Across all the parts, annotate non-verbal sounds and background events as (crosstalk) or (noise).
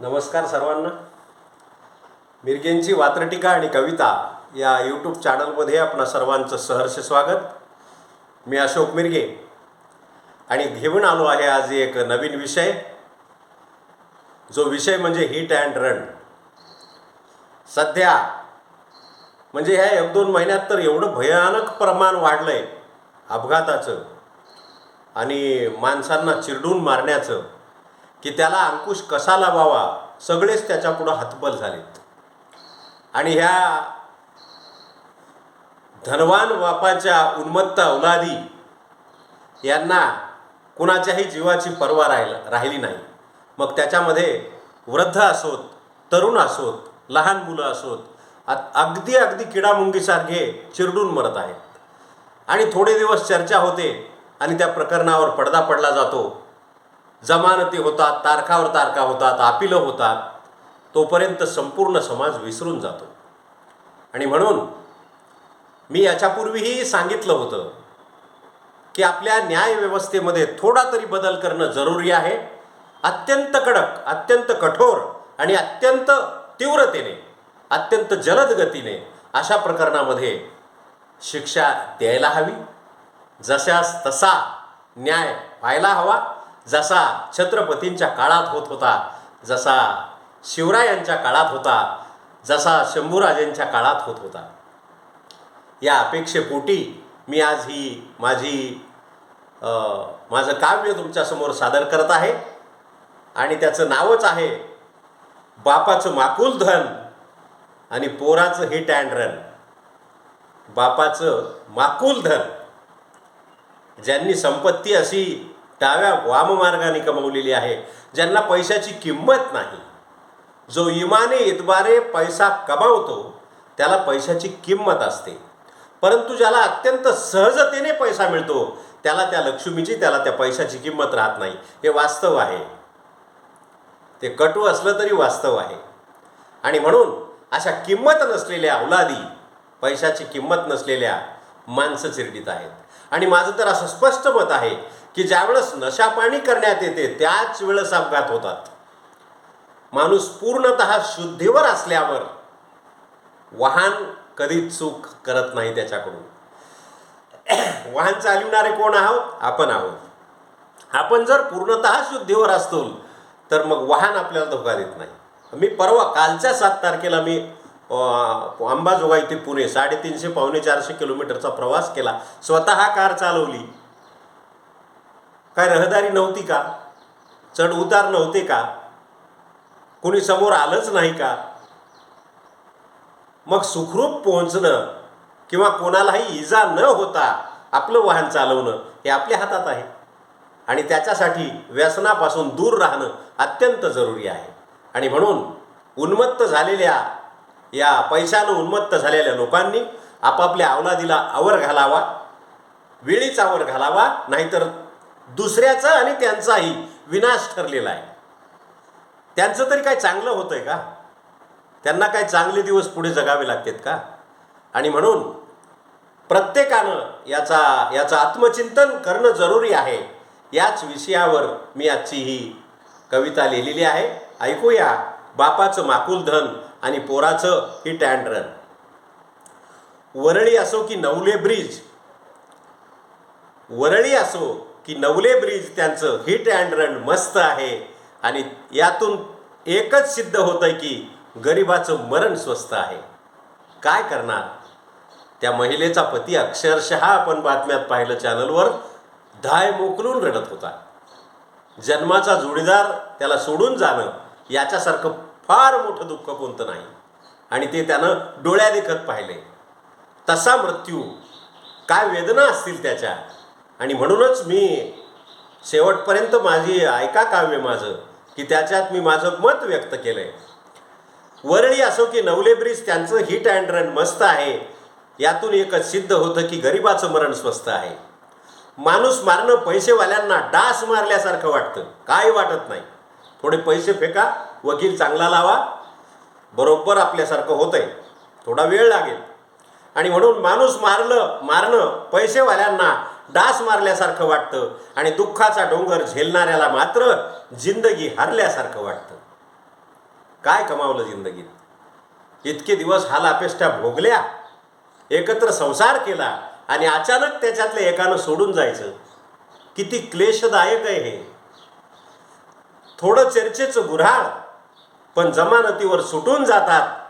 नमस्कार सर्वांना. मिरगेंची वात्रटिका आणि कविता या यूट्यूब चॅनलमध्ये आपणा सर्वांचं सहर्ष स्वागत. मी अशोक मिरगे. आणि घेऊन आलो आहे आज एक नवीन विषय. जो विषय म्हणजे हिट अँड रन सध्या म्हणजे ह्या एक दोन महिन्यात तर एवढं भयानक प्रमाण वाढलं आहे अपघाताचं आणि माणसांना चिरडून मारण्याचं. की त्याला अंकुश कसा लावावा सगळेच त्याच्यापुढं हतबल झालेत. आणि ह्या धनवान बापाच्या उन्मत्त औलादी यांना कुणाच्याही जीवाची पर्वा राहिला राहिली नाही. मग त्याच्यामध्ये वृद्ध असोत तरुण असोत लहान मुलं असोत अगदी अगदी किडामुंगीसारखे चिरडून मरत आहेत. आणि थोडे दिवस चर्चा होते आणि त्या प्रकरणावर पडदा पडला जातो. जमानती होतात तारखावर तारखा होतात अपिलं होतात तोपर्यंत संपूर्ण समाज विसरून जातो. आणि म्हणून मी याच्यापूर्वीही सांगितलं होतं की आपल्या न्यायव्यवस्थेमध्ये थोडा तरी बदल करणं जरुरी आहे. अत्यंत कडक अत्यंत कठोर आणि अत्यंत तीव्रतेने अत्यंत जलद गतीने अशा प्रकरणामध्ये शिक्षा द्यायला हवी. जशास तसा न्याय व्हायला हवा. जसा छत्रपतींच्या काळात होत होता जसा शिवरायांच्या काळात होता जसा शंभूराजेंच्या काळात होत होता. या अपेक्षेपोटी मी आज ही माझी माझं काव्य तुमच्यासमोर सादर करत आहे. आणि त्याचं नावच आहे बापाचं माकुल धन आणि पोराचं हिट अँड रन. बापाचं माकुल धन. ज्यांनी संपत्ती अशी डाव्या वाममार्गाने कमवलेली आहे. ज्यांना पैशाची किंमत नाही. जो इमाने इतबारे पैसा कमावतो त्याला पैशाची किंमत असते. परंतु ज्याला अत्यंत सहजतेने पैसा मिळतो त्याला त्या लक्ष्मीची त्याला त्या पैशाची किंमत राहत नाही. हे वास्तव आहे. ते कटू असलं तरी वास्तव आहे. आणि म्हणून अशा किंमत नसलेल्या औलादी पैशाची किंमत नसलेल्या माणसं चिरडीत आहेत. आणि माझं तर असं स्पष्ट मत आहे की ज्यावेळेस नशापाणी करण्यात येते त्याच वेळेस अपघात होतात. माणूस पूर्णत शुद्धीवर असल्यावर वाहन कधीच चूक करत नाही त्याच्याकडून. (clears throat) वाहन चालविणारे कोण आहोत? आपण आहोत. आपण जर पूर्णतः शुद्धीवर असतो तर मग वाहन आपल्याला धोका देत नाही. मी परवा कालच्या सात तारखेला मी अंबाजोगाई ते पुणे साडेतीनशे पावणे चारशे किलोमीटरचा प्रवास केला. स्वतः कार चालवली. काय रहदारी नव्हती का? चढ उतार नव्हते का? कोणी समोर आलंच नाही का? मग सुखरूप पोहोचणं किंवा कोणालाही इजा न होता आपलं वाहन चालवणं हे आपल्या हातात आहे. आणि त्याच्यासाठी व्यसनापासून दूर राहणं अत्यंत जरुरी आहे. आणि म्हणून उन्मत्त झालेल्या या पैशानं उन्मत्त झालेल्या लोकांनी आपापल्या अवलादीला आवर घालावा वेळीच आवर घालावा नाहीतर दुसऱ्याचा आणि त्यांचाही विनाश ठरलेला आहे. त्यांचं तरी काय चांगलं होतं आहे का? त्यांना काय चांगले दिवस पुढे जगावे लागतात का? आणि म्हणून प्रत्येकानं याचा याचं आत्मचिंतन करणं जरुरी आहे. याच विषयावर मी आजची ही कविता लिहिलेली आहे. ऐकूया बापाचं माकुल धन आणि पोराचं हिट अँड रन वरळी असो की नवले ब्रिज वरळी असो की नवले ब्रिज त्यांचं हिट अँड रन मस्त आहे. आणि यातून एकच सिद्ध होतं आहे की गरिबाचं मरण स्वस्त आहे. काय करणार? त्या महिलेचा पती अक्षरशः आपण बातम्यात पाहिलं चॅनलवर धाय मोकलून रडत होता. जन्माचा जोडीदार त्याला सोडून जाणं याच्यासारखं फार मोठं दुःख कोणतं नाही. आणि ते त्यानं डोळ्या देखत पाहिले. तसा मृत्यू काय वेदना असतील त्याच्या? आणि म्हणूनच मी शेवटपर्यंत माझी ऐका काव्य माझं की त्याच्यात मी माझं मत व्यक्त केलं आहे वरळी असो की नवले ब्रिज त्यांचं हिट अँड रन मस्त आहे. यातून एकच सिद्ध होतं की गरिबाचं मरण स्वस्त आहे. माणूस मारणं पैसेवाल्यांना डास मारल्यासारखं वाटतं. काय वाटत नाही. थोडे पैसे फेका वकील चांगला लावा. बरोबर आपल्यासारखं होतंय. थोडा वेळ लागेल. आणि म्हणून माणूस मारलं मारणं पैसेवाल्यांना डास मारल्यासारखं वाटतं आणि दुःखाचा डोंगर झेलणाऱ्याला मात्र जिंदगी हरल्यासारखं वाटतं. काय कमावलं जिंदगीत? इतके दिवस हालापेष्ट्या भोगल्या एकत्र संसार केला आणि अचानक त्याच्यातल्या एकानं सोडून जायचं. किती क्लेशदायक आहे हे. थोडं चर्चेचं गुऱ्हाळ पण जमानतीवर सुटून जातात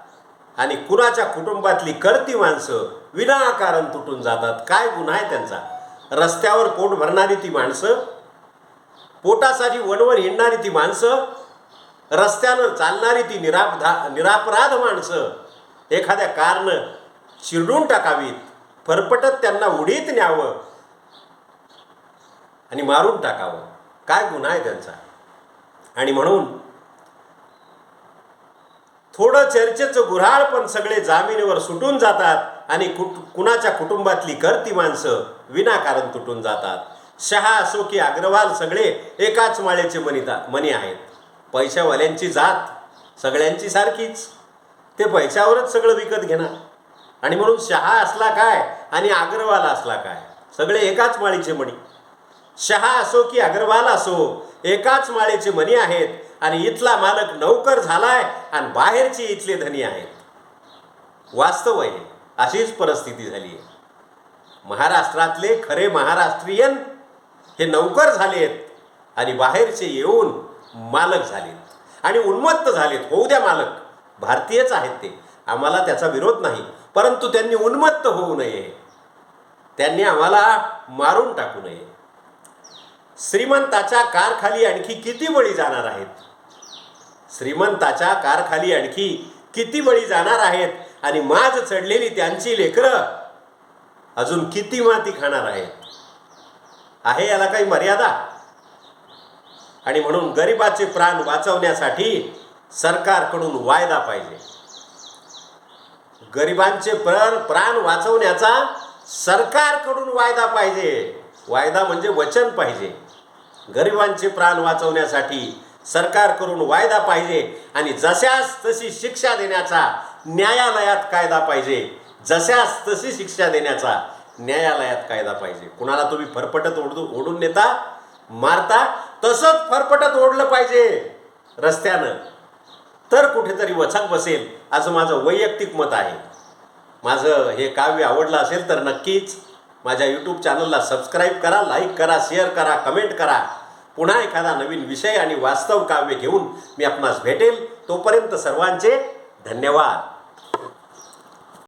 आणि कुणाच्या कुटुंबातली करती माणसं विनाकारण तुटून जातात. काय गुन्हा आहे त्यांचा? रस्त्यावर पोट भरणारी ती माणसं पोटासाठी वणवण हिंडणारी ती माणसं रस्त्यानं चालणारी ती निरापधा निरापराध माणसं एखाद्या कारनं चिरडून टाकावीत फरफटत त्यांना उडीत न्यावं आणि मारून टाकावं. काय गुन्हा आहे त्यांचा? आणि म्हणून थोडं चर्चेचं गुऱ्हाळ पण सगळे जामिनीवर सुटून जातात आणि कुट कुणाच्या कुटुंबातली करती माणसं विनाकारण तुटून जातात. शहा असो की अग्रवाल सगळे एकाच माळेचे मनिता मनी आहेत. पैशावाल्यांची जात सगळ्यांची सारखीच. ते पैशावरच सगळं विकत घेणार. आणि म्हणून शहा असला काय आणि अग्रवाल असला काय सगळे एकाच माळीचे मणी. शहा असो की अग्रवाल असो एकाच माळेचे मनी आहेत आणि इथला मालक नौकर झालाय आणि बाहेरचे इथले धनी आहेत वास्तव आहे अशीच परिस्थिती झाली आहे. महाराष्ट्रातले खरे महाराष्ट्रीयन हे नौकर झालेत आणि बाहेरचे येऊन मालक झालेत. आणि उन्मत्त झालेत. होऊ द्या मालक भारतीयच आहेत ते. आम्हाला त्याचा विरोध नाही परंतु त्यांनी उन्मत्त होऊ नये. त्यांनी आम्हाला मारून टाकू नये. श्रीमंताच्या कारखाली आणखी किती बळी जाणार आहेत? श्रीमंताच्या कारखाली आणखी किती बळी जाणार आहेत आणि माज चढलेली त्यांची लेकरं? अजून किती माती खाणार आहेत? आहे याला काही मर्यादा? आणि म्हणून गरिबाचे प्राण वाचवण्यासाठी सरकारकडून वायदा पाहिजे. गरिबांचे प्राण प्राण वाचवण्याचा सरकारकडून वायदा पाहिजे. वायदा म्हणजे वचन पाहिजे. गरिबांचे प्राण वाचवण्यासाठी सरकारकडून वायदा पाहिजे आणि जशास तशी शिक्षा देण्याचा न्यायालयात कायदा पाहिजे. जशास तशी शिक्षा देण्याचा न्यायालयात कायदा पाहिजे. कुणाला तुम्ही फरफटत ओढू ओढून नेता मारता तसंच फरफटत ओढलं पाहिजे रस्त्यानं. तर कुठेतरी वचक बसेल असं माझं वैयक्तिक मत आहे. माझं हे काव्य आवडलं असेल तर नक्कीच माझ्या यूट्यूब चॅनलला सबस्क्राईब करा लाईक करा शेअर करा कमेंट करा. पुन्हा एखादा नवीन विषय आणि वास्तव काव्य घेऊन मी आपणास भेटेल. तोपर्यंत सर्वांचे धन्यवाद.